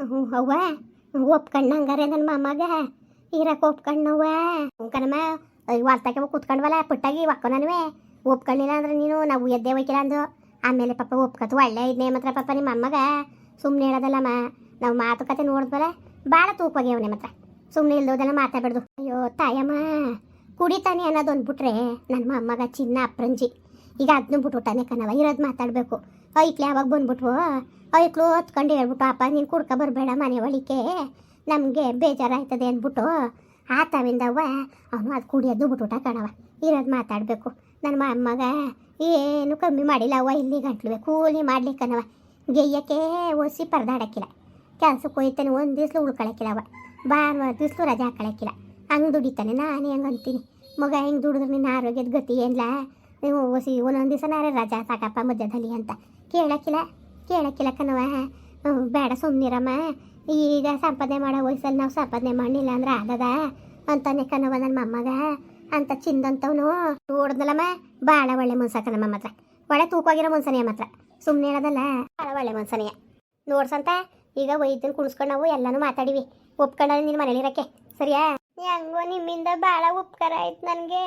ಹ್ಞೂ, ಅವ್ವ. ಹಂಗಾರೆ ನನ್ನ ಮಾಮಾಗ. ಇರಕ್ಕೆ ಒಪ್ಕಣ್ಣವ್ವ ಕಣಮ್ಮ ವಾರ್ತಾಕೆ ಕೂತ್ಕೊಂಡ್ವಲ್ಲ, ಪುಟ್ಟಾಗಿ ಒಕ್ಕನನ್ವೇ ಒಪ್ಕೊಳ್ಳಿಲ್ಲ ಅಂದ್ರೆ ನೀನು, ನಾವು ಎದ್ದೆ ಒಯ್ಕಿಲ್ಲ ಅಂದು. ಆಮೇಲೆ ಪಾಪ ಒಪ್ಕತ್ತು ಒಳ್ಳೆ ಇದ್ನೇ ಮಾತ್ರ ಪಾಪ ನಿಮ್ಮ ಅಮ್ಮಗ. ಸುಮ್ಮನೆ ಹೇಳೋದಲ್ಲಮ್ಮ. ನಾವು ಮಾತುಕತೆ ನೋಡಿದ್ವಲ್ಲ, ಭಾಳ ತೂಪಾಗಿ ನಿಮ್ಮ ಹತ್ರ ಸುಮ್ಮನೆ ಇಲ್ದೋದೆಲ್ಲ ಮಾತಾಡ್ಬಾರ್ದು ಅಯ್ಯೋ ತಾಯಮ್ಮ, ಕುಡಿತಾನೆ ಅನ್ನೋದು ಅಂದ್ಬಿಟ್ರೆ ನನ್ನ ಮೊಮ್ಮಗ ಚಿನ್ನ ಅಪ್ರಂಜಿ. ಈಗ ಅದನ್ನ ಬಿಟ್ಬಿಟ್ಟಾನೆ ಕಣವ ಇರೋದು ಮಾತಾಡಬೇಕು. ಐಕ್ಲೆ ಯಾವಾಗ ಬಂದ್ಬಿಟ್ವು? ಐಕ್ಲು ಹೊತ್ಕೊಂಡು ಹೇಳ್ಬಿಟ್ಟು ಅಪ್ಪ, ನೀನು ಕುಡ್ಕ ಬರಬೇಡ ಮನೆ ಒಳಿಕೆ ನಮಗೆ ಬೇಜಾರಾಯ್ತದೆ ಅಂದ್ಬಿಟ್ಟು ಆತವಿಂದವ ಅವನು ಅದು ಕುಡಿಯೋದು ಬಿಟ್ಬಿಟ್ಟ ಕಣವ ಇರೋದು ಮಾತಾಡಬೇಕು. ನನ್ನ ಮಗ ಏನು ಕಮ್ಮಿ ಮಾಡಿಲ್ಲ ಅವ ಇಲ್ಲಿ ಗಂಟ್ಲು ಕೂಲಿ ಮಾಡ್ಲಿಕ್ಕನವ ಗೆಯ್ಯಕ್ಕೆ ಒಸಿ ಪರದಾಡಕ್ಕಿಲ್ಲ. ಕೆಲಸಕ್ಕೆ ಹೋಯ್ತಾನೆ, ಒಂದು ದಿವ್ಸಲು ಉಳ್ಕೊಳಕ್ಕಿಲ್ಲ ಅವ ಭಾನುವಾರ ದಿವ್ಸಲು ರಜೆ ಹಾಕೊಳಕ್ಕಿಲ್ಲ. ಹಂಗೆ ದುಡಿತಾನೆ ನಾನೇ ಹಂಗೆ ಅಂತೀನಿ ಮಗ ಹೆಂಗೆ ದುಡಿದ್ರೆ ನಿನ್ನ ಆರೋಗ್ಯದ ಗತಿ ಏನಿಲ್ಲ ನೀವು ಒಸಿ ಒಂದೊಂದು ದಿವಸ ನಾರೇ ರಜಾ ಸಾಕಪ್ಪ ಮಧ್ಯದಲ್ಲಿ ಅಂತ. ಕೇಳಕ್ಕಿಲ್ಲ ಕೇಳಕ್ಕಿಲ್ಲ ಹ್ಮ್, ಬೇಡ ಸುಮ್ಮನಿರಮ್ಮ ಈಗ ಸಂಪಾದನೆ ಮಾಡೋ ವಯಸ್ಸಲ್ಲಿ ನಾವು ಸಂಪಾದನೆ ಮಾಡಲಿಲ್ಲ ಅಂದ್ರೆ ಆಗದ ಅಂತಾನೆ ಕಣವ ನನ್ನ ಮೊಮ್ಮಗ. ಅಂತ ಚಿಂದಂತವನು. ನೋಡಿದ್ನಲ್ಲಮ್ಮ ಭಾಳ ಒಳ್ಳೆ ಮನ್ಸ ಕಣಮ್ಮ ಮಾತ್ರ. ಒಳ್ಳೆ ತೂಕವಾಗಿರೋ ಮನ್ಸನೆಯ ಮಾತ್ರ. ಸುಮ್ಮನೆ ಹೇಳೋದಲ್ಲ ಭಾಳ ಒಳ್ಳೆ ಮನ್ಸನೆಯ. ನೋಡ್ಸಂತ ಈಗ ವೈದ್ಯನ ಕುಣಿಸ್ಕೊಂಡು ನಾವು ಎಲ್ಲಾನು ಮಾತಾಡಿವಿ. ಒಪ್ಕೊಂಡ ನಿನ್ನ ಮನೇಲಿರಕ್ಕೆ. ಸರಿಯಾ? ಹೆಂಗೋ ನಿಮ್ಮಿಂದ ಭಾಳ ಉಪಕಾರ ಆಯ್ತು ನನಗೆ.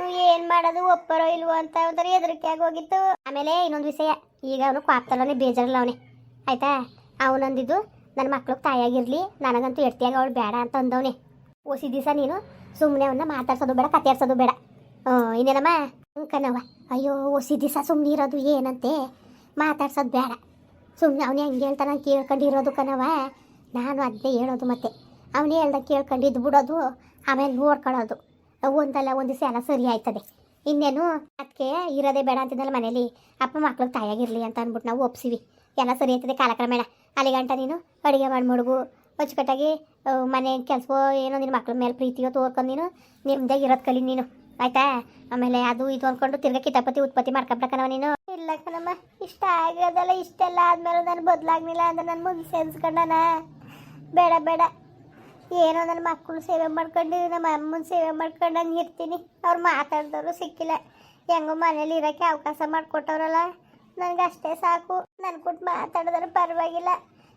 ಏನು ಮಾಡೋದು ಒಪ್ಪರೋ ಇಲ್ವೋ ಅಂತ ಒಂಥರ ಹೆದರಿಕೆ ಹೋಗಿತ್ತು. ಆಮೇಲೆ ಇನ್ನೊಂದು ವಿಷಯ, ಈಗ ಅವನು ಕ್ವಾಪ್ತಲ್ಲವನೇ ಬೇಜಾರಲ್ಲ ಅವನೇ. ಆಯ್ತಾ? ಅವನಂದಿದ್ದು ನನ್ನ ಮಕ್ಳು ತಾಯಾಗಿರ್ಲಿ, ನನಗಂತೂ ಎಡ್ತಿಯಾಗ ಅವಳು ಬೇಡ ಅಂತ ಅಂದವನೇ. ಓಸಿ ದಿವಸ ನೀನು? ಸುಮ್ಮನೆ ಅವನ್ನ ಮಾತಾಡ್ಸೋದು ಬೇಡ, ಕತೆಯಾಡ್ಸೋದು ಬೇಡ. ಹ್ಞೂ ಇನ್ನೇನಮ್ಮ? ಕಣವ್ವ ಅಯ್ಯೋ ಓಸಿ ದಿವಸ ಸುಮ್ಮನೆ ಇರೋದು ಏನಂತೆ? ಮಾತಾಡ್ಸೋದು ಬೇಡ. ಸುಮ್ಮನೆ ಅವನೇ ಹಂಗೆ ಹೇಳ್ತಾನೆ ಕೇಳ್ಕೊಂಡಿರೋದು ಕಣವ ನಾನು ಅದನ್ನೇ ಹೇಳೋದು ಮತ್ತೆ. ಅವನೇ ಹೇಳ್ದ ಕೇಳ್ಕೊಂಡಿದ್ದು ಬಿಡೋದು, ಆಮೇಲೆ ನೋಡ್ಕೊಳ್ಳೋದು. ಒಂದಲ್ಲ, ಒಂದು ಎಲ್ಲ ಸರಿ ಆಯ್ತದೆ. ಇನ್ನೇನು ಅದಕ್ಕೆ ಇರೋದೇ ಬೇಡ ಅಂತಿದ್ದಲ್ಲ ಮನೇಲಿ. ಅಪ್ಪ ಮಕ್ಳಿಗೆ ತಾಯಾಗಿರಲಿ ಅಂತ ಅಂದ್ಬಿಟ್ಟು ನಾವು ಒಪ್ಸಿವಿ. ಎಲ್ಲ ಸರಿ ಆಯ್ತದೆ ಕಾಲಕ್ರಮೇಣ. ಅಲ್ಲಿಗಂಟ ನೀನು ಅಡುಗೆ ಮಾಡಿ ಮಡಗು. ಅಚ್ಚುಕಟ್ಟಾಗಿ ಮನೆ ಕೆಲಸವೋ ಏನೋ ನಿನ್ನ ಮಕ್ಳ ಮೇಲೆ ಪ್ರೀತಿಯೋ ತೋರ್ಕೊಂಡು ನೀನು ನಿಮ್ದೇ ಇರೋದು ಕಲಿ ನೀನು. ಆಯ್ತಾ? ಆಮೇಲೆ ಅದು ಇದು ಅಂದ್ಕೊಂಡು ತಿರ್ಗಾ ಕಿತಾಪತಿ ಉತ್ಪತ್ತಿ ಮಾಡ್ಕೊಂಬಿಡಕನವ ನೀನು. ಇಲ್ಲ ಕಣಮ್ಮ, ಇಷ್ಟ ಆಗೋದಲ್ಲ ಇಷ್ಟೆಲ್ಲ ಆದ್ಮೇಲೆ ನಾನು ಬದಲಾಗ್ಲಿಲ್ಲ ಅಂದ್ರೆ ನನ್ನ ಮುಂದೆ ಸೇರಿಸ್ಕೊಂಡನ. ಬೇಡ ಬೇಡ. ಏನೋ ನನ್ನ ಮಕ್ಕಳು ಸೇವೆ ಮಾಡ್ಕೊಂಡು ನಮ್ಮ ಅಮ್ಮನ ಸೇವೆ ಮಾಡ್ಕೊಂಡು ನಾನು ಇರ್ತೀನಿ. ಅವ್ರು ಮಾತಾಡಿದವರು ಸಿಕ್ಕಿಲ್ಲ. ಹೆಂಗೋ ಮನೇಲಿ ಇರೋಕ್ಕೆ ಅವಕಾಶ ಮಾಡಿಕೊಟ್ಟವ್ರಲ್ಲ. ನನಗೆ ಅಷ್ಟೇ ಸಾಕು. ನನ್ನ ಕೊಟ್ಟು ಮಾತಾಡಿದ್ರೆ ಪರವಾಗಿಲ್ಲ.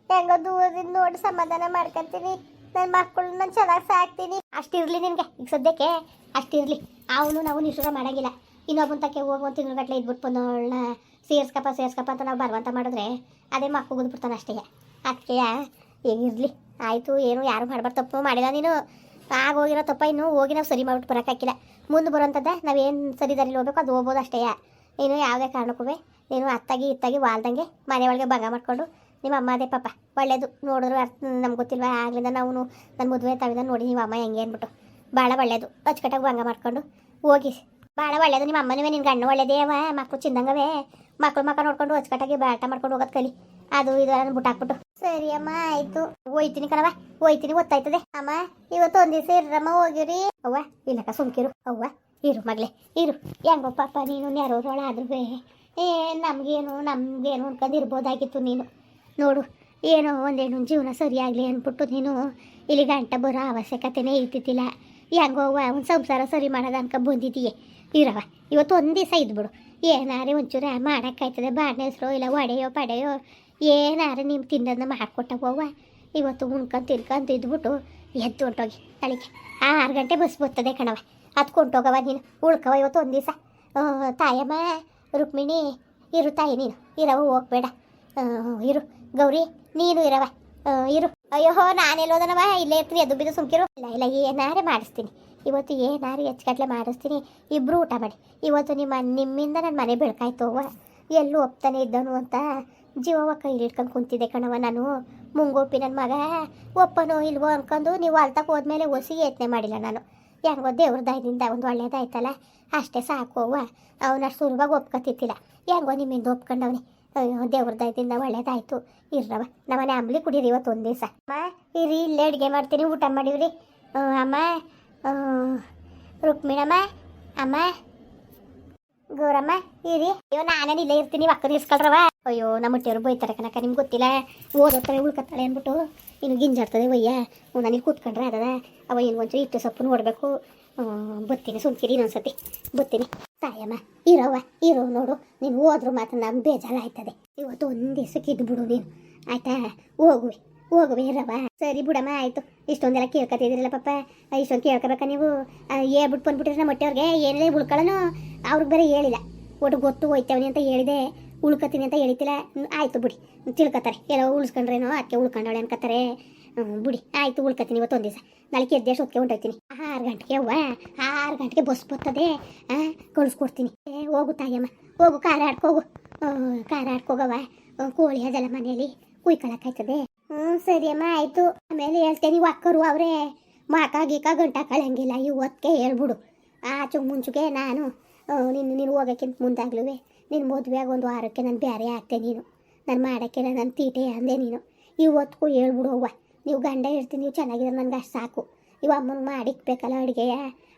ಹೆಂಗೋ ದೂರದಿಂದ ನೋಡಿ ಸಮಾಧಾನ ಮಾಡ್ಕೊತೀನಿ. ನನ್ನ ಮಕ್ಕಳು ನಾನು ಚೆನ್ನಾಗಿ ಸಾಕ್ತೀನಿ. ಅಷ್ಟಿರಲಿ ನಿನಗೆ. ಈಗ ಸದ್ಯಕ್ಕೆ ಅಷ್ಟಿರಲಿ ಅವನು ನಾವು ನಿಶ್ಚಯ ಮಾಡೋಂಗಿಲ್ಲ. ಇನ್ನೊಬ್ಬನ ತಕ್ಕೆ ಹೋಗಿ ಒಂದು ತಿಂಗಳಗಟ್ಲೆ ಇದ್ಬಿಟ್ಟು ಬಂದವಳನ್ನ ಸೇರ್ಸ್ಕಪ್ಪ ಸೇರ್ಸ್ಕಪ್ಪ ಅಂತ ನಾವು ಬರುವಂತ ಮಾಡಿದ್ರೆ ಅದೇ ಮಕ್ಕಳು ಬಿಡ್ತಾನೆ ಅಷ್ಟೇ. ಅದಕ್ಕೆ ಈಗ ಆಯಿತು, ಏನು, ಯಾರು ಮಾಡ್ಬಾರ್ದು, ತಪ್ಪು ಮಾಡಿಲ್ಲ ನೀನು. ಆಗೋಗಿರೋ ತಪ್ಪ ಇನ್ನು, ಹೋಗಿ ನಾವು ಸರಿ ಮಾಡ್ಬಿಟ್ಟು ಬರೋಕ್ಕಾಗಿಲ್ಲ ಮುಂದೆ ಬರೋಂಥದ್ದ ನಾವೇನು ಸರಿ ದಾರಿಲಿ ಹೋಗ್ಬೇಕು, ಅದು ಹೋಗ್ಬೋದು ಅಷ್ಟೇ. ನೀನು ಯಾವುದೇ ಕಾರಣಕ್ಕೂ ನೀನು ಅತ್ತಾಗಿ, ಇತ್ತಾಗಿ ವಾಲ್ದಂಗೆ ಮನೆ ಒಳಗೆ ಭಂಗ ಮಾಡ್ಕೊಂಡು ನಿಮ್ಮ ಅಮ್ಮ ಅದೇ ಪಾಪ. ಒಳ್ಳೇದು ನೋಡಿದ್ರು ನಮ್ಗೆ ಗೊತ್ತಿಲ್ವಾ? ಆಗ್ಲಿಂದ ನಾವು ನನ್ನ ಮದುವೆ ತಾವಿಂದ ನೋಡಿ ನಿಮ್ಮ ಅಮ್ಮ ಹೆಂಗೆ ಅಂದ್ಬಿಟ್ಟು ಭಾಳ ಒಳ್ಳೇದು. ಅಚ್ಚುಕಟ್ಟಾಗಿ ಭಂಗ ಮಾಡ್ಕೊಂಡು ಹೋಗಿ. ಭಾಳ ಒಳ್ಳೇದು, ನಿಮ್ಮ ಅಮ್ಮನೇ ನಿನ್ನ ಗಂಡು ಒಳ್ಳೇದೇವ ಮಕ್ಕಳು ಚಿಂದಂಗವೇ. ಮಕ್ಕಳು ಮಕ್ಕ ನೋಡ್ಕೊಂಡು ಅಚ್ಚುಕಟ್ಟಾಗಿ ಬಾಟ ಮಾಡ್ಕೊಂಡು ಹೋಗೋದು ಕಲಿ. ಅದು ಇದು ಬಿಟ್ಟಾಕ್ಬಿಟ್ಟು ಸರಿ ಅಮ್ಮ, ಆಯ್ತು. ಹೋಯ್ತೀನಿ ಕಣವ ಹೋಯ್ತೀನಿ, ಗೊತ್ತಾಯ್ತದೆ. ಅಮ್ಮ, ಇವತ್ತು ಒಂದ್ ದಿವಸ ಇರ್ರಮ್ಮ ಹೋಗಿರಿ ಅವ್ವ ಇಲ್ಲಕ್ಕ ಸುಮ್ಕಿರು. ಅವ್ವ, ಇರು ಮಗ್ಲೆ, ಇರು. ಹೆಂಗೋ ಪಾಪ ನೀನು ನೆರೋದೊಳ ಆದ್ರೂ ಏ, ನಮಗೇನು ನಮಗೇನು ಅನ್ಕೊಂಡು ಇರ್ಬೋದಾಗಿತ್ತು ನೀನು. ನೋಡು, ಏನೋ ಒಂದೇನು ಜೀವನ ಸರಿಯಾಗಲಿ ಅಂದ್ಬಿಟ್ಟು ನೀನು ಇಲ್ಲಿ ಗಂಟ ಬರೋ ಅವಶ್ಯಕತೆನೇ ಇರ್ತಿದ್ದಿಲ್ಲ. ಹೆಂಗೋ ಅವ್ವ, ಒಂದು ಸಂಸಾರ ಸರಿ ಮಾಡೋದು ಅನ್ಕ ಬಂದಿದ್ದೀಯೆ. ಇರವ ಇವತ್ತು ಒಂದು ದಿವಸ ಇದ್ಬಿಡು. ಏನಾರೇ ಒಂಚೂರು ಮಾಡೋಕ್ಕಾಯ್ತದೆ ಬಾಣೆ ಹೆಸರು ಇಲ್ಲ ಒಡೆಯೋ, ಪಡೆಯೋ ಏನಾರ ನಿಮ್ಮ ತಿನ್ನೋದನ್ನ ಮಾಡಿಕೊಟ್ಟವ್ವ ಇವತ್ತು ಉಣ್ಕೊಂಡು ತಿನ್ಕೊಂಡು ಇದ್ಬಿಟ್ಟು ಎದ್ದು ಹೊಂಟೋಗಿ ತಳಿಕೆ ಆರು ಗಂಟೆ ಬಸ್ ಬರ್ತದೆ ಕಣವ ಹೊಂಟೋಗವ ನೀನು. ಉಳ್ಕವ ಇವತ್ತು ಒಂದು ದಿವಸ. ತಾಯಮ್ಮ ರುಕ್ಮಿಣಿ ಇರು ತಾಯಿ ನೀನು. ಇರವ ಹೋಗ್ಬೇಡ. ಆ, ಇರು. ಗೌರಿ ನೀನು ಇರವ ಇರು. ಅಯ್ಯೋ ನಾನೆಲ್ಲೋದನವ ಇಲ್ಲೇ ಇರ್ತೀನಿ ಅದು ಬಿದ್ದು ಸುಮ್ಕಿರು. ಇಲ್ಲ ಇಲ್ಲ ಏನಾರೆ ಮಾಡಿಸ್ತೀನಿ. ಇವತ್ತು ಏನಾರು ಹೆಚ್ಚುಗಟ್ಲೆ ಮಾಡಿಸ್ತೀನಿ. ಇಬ್ಬರು ಊಟ ಮಾಡಿ. ಇವತ್ತು ನಿಮ್ಮ ನಿಮ್ಮಿಂದ ನನ್ನ ಮನೆ ಬೆಳಕಾಯ್ತು ಅವ್ವ. ಎಲ್ಲೂ ಒಪ್ತಾನೆ ಇದ್ದನು ಅಂತ ಜೀವವ ಕೈಲಿ ಹಿಡ್ಕೊಂಡು ಕುಂತಿದ್ದೆ ಕಣವ ನಾನು. ಮುಂಗೋಪಿ ನನ್ನ ಮಗ. ಒಪ್ಪನೋ ಇಲ್ವೋ ಅನ್ಕೊಂಡು ನೀವು ಅಲ್ತಕ್ಕೆ ಹೋದ್ಮೇಲೆ ಒಸಿ ಯತ್ನೆ ಮಾಡಿಲ್ಲ ನಾನು. ಹೆಂಗೋ ದೇವ್ರ ದಯದಿಂದ ಒಂದು ಒಳ್ಳೇದಾಯ್ತಲ್ಲ? ಅಷ್ಟೇ ಸಾಕು ಅವ್ವ. ಅವನ ಸುಲಭವಾಗಿ ಒಪ್ಕೊತಿತ್ತಿಲ್ಲ ಹೆಂಗೋ ನಿಮ್ಮಿಂದ ಒಪ್ಕೊಂಡವನಿ. ದೇವ್ರ ದಯದಿಂದ ಒಳ್ಳೇದಾಯ್ತು. ಇರ್ರವ ನಮ್ಮನೆ ಅಂಬ್ಲಿ ಕುಡೀರಿ ಇವತ್ತು ಒಂದು ದಿವಸ. ಅಮ್ಮ, ಇರಿ, ಇಲ್ಲೇ ಅಡುಗೆ ಮಾಡ್ತೀನಿ, ಊಟ ಮಾಡಿವ್ರಿ. ಅಮ್ಮ. ರುಕ್ಮಿಣಮ್ಮ. ಅಮ್ಮ. ಗೌರಮ್ಮ, ಇರಿ. ಅಯ್ಯೋ, ನಾನೇನು ಇಲ್ಲೇ ಇರ್ತೀನಿ ಅಕ್ಕ ಇಸ್ಕೊಳ್ರವ ಅಯ್ಯೋ, ನಮ್ಮ ಹುಟ್ಟಿಯವ್ರು ಬೈತಾರೆ ಕನಕ ನಿಮ್ಗೆ ಗೊತ್ತಿಲ್ಲ? ಓದೋತ್ತಾಳೆ ಉಳ್ಕತ್ತಾಳೆ ಅಂದ್ಬಿಟ್ಟು ಇನ್ನು ಗಿಂಜಾಡ್ತದೆ ಒಯ್ಯ. ನನಗೆ ಕೂತ್ಕೊಂಡ್ರೆ ಅದದ. ಅವ ಏನು ಒಂಚೂರು ಇಟ್ಟು ಸೊಪ್ಪು ನೋಡಬೇಕು. ಬತ್ತೀನಿ, ಸುಮ್ಕಿರಿ ಇನ್ನೊಂದ್ಸತಿ. ಬತ್ತೀನಿ. ತಾಯಮ್ಮ, ಇರೋವ, ಇರೋ ನೋಡು. ನೀನು ಹೋದ್ರು ಮಾತ್ರ ನಮ್ಗೆ ಬೇಜಾರು ಆಯ್ತದೆ ಇವತ್ತು ಒಂದು ದಿವಸಕ್ಕೆ ಇದ್ಬಿಡು ನೀನು. ಆಯ್ತಾ? ಹೋಗುವೆ. ಹೋಗುವೆ ರವ. ಸರಿ ಬಿಡಮ್ಮ, ಆಯ್ತು. ಇಷ್ಟೊಂದೆಲ್ಲ ಕೇಳ್ಕೊತಿದ್ದೀರಲ್ಲ ಪಾಪ. ಇಷ್ಟೊಂದು ಕೇಳ್ಕೊಬೇಕಾ ನೀವು? ಹೇಳ್ಬಿಟ್ಟು ಬಂದ್ಬಿಟ್ಟಿದ್ರೆ ನಮ್ಮ ಏನೇ ಏನಿದೆ ಉಳ್ಕೊಳ್ಳೋನು ಅವ್ರಿಗೆ ಬೇರೆ ಹೇಳಿಲ್ಲ. ಒಟ್ಟು ಗೊತ್ತು ಹೋಯ್ತವನಿ ಅಂತ ಹೇಳಿದೆ. ಉಳ್ಕೊತೀನಿ ಅಂತ ಹೇಳಿತಿಲ್ಲ ಆಯ್ತು ಬಿಡಿ. ತಿಳ್ಕೊತಾರೆ. ಎಲ್ಲೋ ಉಳಿಸ್ಕೊಂಡ್ರೇನೋ ಅದಕ್ಕೆ ಉಳ್ಕೊಂಡವಳೆ ಅನ್ಕೋತಾರೆ. ಬಿಡಿ. ಆಯ್ತು, ಉಳ್ಕೊತೀನಿ ಇವತ್ತೊಂದು ದಿವಸ ನಾಳೆ ಎದ್ದೆ ಹೊತ್ತಿಗೆ ಹೊಂಟೋಯ್ತೀನಿ. ಆರು ಗಂಟೆಗೆ ಅವ್ವ. ಆರು ಗಂಟೆಗೆ ಬಸ್ ಬರ್ತದೆ. ಕಳಿಸ್ಕೊಡ್ತೀನಿ. ಹೋಗು ತಾಯಮ್ಮ. ಹೋಗು ಕಾರ ಆಡ್ಕೋಗು ಕಾರ ಆಡ್ಕೋಗವ ಕೋಳಿ ಅದೆಲ್ಲ ಮನೆಯಲ್ಲಿ. ಕುಯ್ಕೊಳಕ್ಕಾಯ್ತದೆ. ಹ್ಞೂ ಸರಿಯಮ್ಮ ಆಯಿತು. ಆಮೇಲೆ ಹೇಳ್ತೇನೆ ಅಕ್ಕರು ಅವರೇ ಮಾಕ ಗೀಕ ಗಂಟ ಕಳಂಗಿಲ್ಲ ಇವತ್ತಿಗೆ ಹೇಳ್ಬಿಡು. ಆಚು ಮುಂಚೆಗೆ ನಾನು ನಿನ್ನ ನೀನು ಹೋಗೋಕ್ಕಿಂತ ಮುಂದಾಗ್ಲೂ ನಿನ್ನ ಮದುವೆಯಾಗ ಒಂದು ವಾರಕ್ಕೆ ನಾನು ಬೇರೆ ಆಗ್ತೆ ನೀನು. ನಾನು ಮಾಡೋಕ್ಕೆಲ್ಲ ನನ್ನ ತೀಟೆ ಅಂದೆ ನೀನು. ಇವತ್ತಿಗೂ ಹೇಳ್ಬಿಡು ಅವ್ವ. ನೀವು ಗಂಡ ಇರ್ತೀನಿ ನೀವು ಚೆನ್ನಾಗಿದ್ರೆ ನನಗೆ ಅಷ್ಟು ಸಾಕು. ಇವ ಅಮ್ಮನ ಮಾಡಿಕ್ಬೇಕಲ್ಲ ಅಡುಗೆಯ?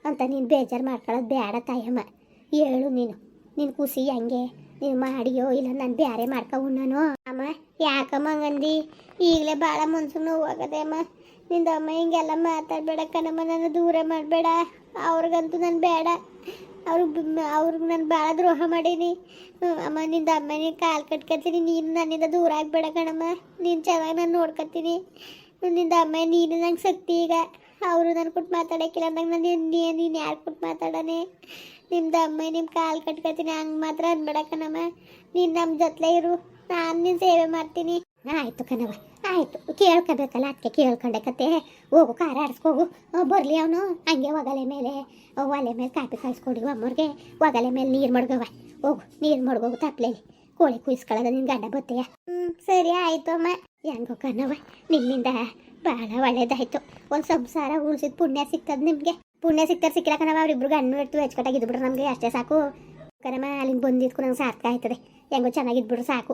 ಅಂತ ನೀನು ಬೇಜಾರು ಮಾಡ್ಕೊಳ್ಳೋದು ಬೇಡ ತಾಯಮ್ಮ. ಹೇಳು ನೀನು. ನಿನ್ನ ಖುಷಿ ಹಂಗೆ, ನೀನು ಮಾಡಿಯೋ ಇಲ್ಲ ನಾನು ಬೇರೆ ಮಾಡ್ಕೊ ನಾನು ಅಮ್ಮ, ಯಾಕಮ್ಮ ಹಂಗಂದಿ? ಈಗಲೇ ಭಾಳ ಮನ್ಸು ನೋವಾಗದೆ ಅಮ್ಮ. ನಿಂದ ಅಮ್ಮ ಹಿಂಗೆಲ್ಲ ಮಾತಾಡಬೇಡ ಕಣಮ್ಮ, ನನ್ನ ದೂರ ಮಾಡಬೇಡ. ಅವ್ರಿಗಂತೂ ನಾನು ಬೇಡ. ಅವ್ರಿಗೆ ಅವ್ರಿಗೆ ನಾನು ಭಾಳ ದ್ರೋಹ ಮಾಡೀನಿ. ಅಮ್ಮ, ನಿಂದ ಅಮ್ಮ ನೀನು ಕಾಲು ಕಟ್ಕೊತೀನಿ. ನೀನು ನನ್ನಿಂದ ದೂರ ಆಗಬೇಡ ಕಣಮ್ಮ. ನೀನು ಚೆನ್ನಾಗಿ ನಾನು ನೋಡ್ಕೊತೀನಿ. ನಿಂದ ಅಮ್ಮ, ನೀನು ನಂಗೆ ಶಕ್ತಿ ಈಗ. ಅವರು ನನ್ನ ಕೊಟ್ಟು ಮಾತಾಡೋಕ್ಕಿಲ್ಲ ಅಂದಾಗ ನಾನು ನೀನು ಯಾರು ಕೊಟ್ಟು ಮಾತಾಡೋನೆ? ನಿಮ್ದು ಅಮ್ಮ ನಿಮ್ಮ ಕಾಲು ಕಟ್ಕೊತೀನಿ. ಹಂಗೆ ಮಾತ್ರ ಅನ್ಬೇಡ ಕಣಮ್ಮ. ನೀನು ನಮ್ಮ ಜೊತೆ ಇರು. ನಾನು ನಿನ್ನ ಸೇವೆ ಮಾಡ್ತೀನಿ. ಆಯಿತು ಕಣವ ಆಯ್ತು. ಕೇಳ್ಕೊಬೇಕಲ್ಲ ಅದಕ್ಕೆ ಕೇಳ್ಕೊಂಡೆ ಕತೆ. ಹೋಗು, ಕಾರ ಆಡಿಸ್ಕೋಗು. ಬರಲಿ ಅವನು. ಹಂಗೆ ಒಗಲೆ ಮೇಲೆ ಒಲೆ ಮೇಲೆ ಕಾಪಿ ಕಾಯಿಸ್ಕೊಡಿ ಅಮ್ಮವ್ರಿಗೆ ಒಗಲೆ ಮೇಲೆ ನೀರು ಮಡ್ಗವ ಹೋಗು, ನೀರು ಮಡ್ಗೋಗು ತಪ್ಲೇಲಿ ಕೋಳಿ ಕುಯ್ಸ್ಕೊಳ್ಳೋದ ನಿನ್ನ ಗಂಡ ಬತ್ತೆಯ. ಸರಿ ಆಯ್ತು ಅಮ್ಮ. ಹೆಂಗೋ ಕಣವ ನಿನ್ನಿಂದ ಭಾಳ ಒಳ್ಳೇದಾಯ್ತು. ಒಂದು ಸಂಸಾರ ಉಳಿಸಿದ ಪುಣ್ಯ ಸಿಗ್ತದೆ ನಿಮಗೆ. ಪುಣ್ಯ ಸಿಗ್ತಾರೆ ಸಿಕ್ಕಿಲ್ಲ ಕಣವ ಅವ್ರಿಬ್ರು ಗಂಡು ಇರ್ತು ಹೆಚ್ಚುಕಟ್ಟಾಗಿದ್ದು ಬಿಡ್ರೆ ನಮಗೆ ಅಷ್ಟೇ ಸಾಕು. ಕಣಮ್ಮ ಅಲ್ಲಿಂದ ಬಂದಿದ್ಕು ನಂಗೆ ಸಾರ್ಥಕ ಆಯ್ತದೆ. ಹೆಂಗೋ ಚೆನ್ನಾಗಿದ್ಬಿಟ್ರೆ ಸಾಕು.